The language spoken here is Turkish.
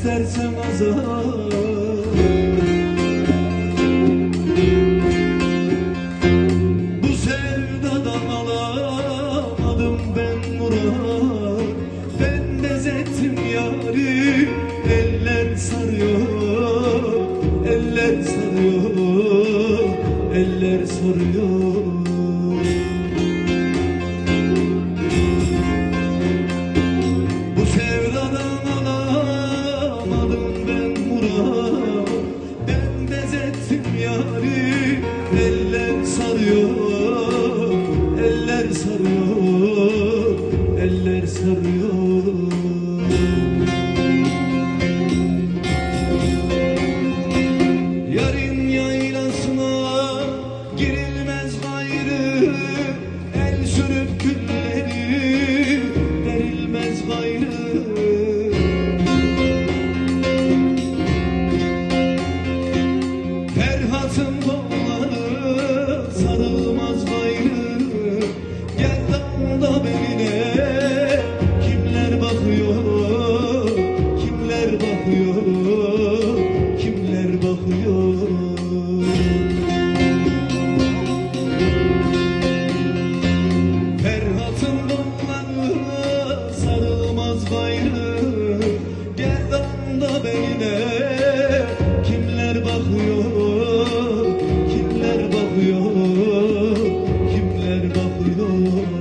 istersen azar. Bu sevdadan alamadım ben murat. Ben bezettim yari Eller sarıyor. Eller sarıyor Eller sarıyor Eller sarıyor, eller sarıyor, eller sarıyor. Yarın yaylasına girilmez gayrı bakıyor kimler bakıyor? Ferhat'ın donları sarılmaz gayrı Gel damla beyne kimler bakıyor kimler bakıyor kimler bakıyor?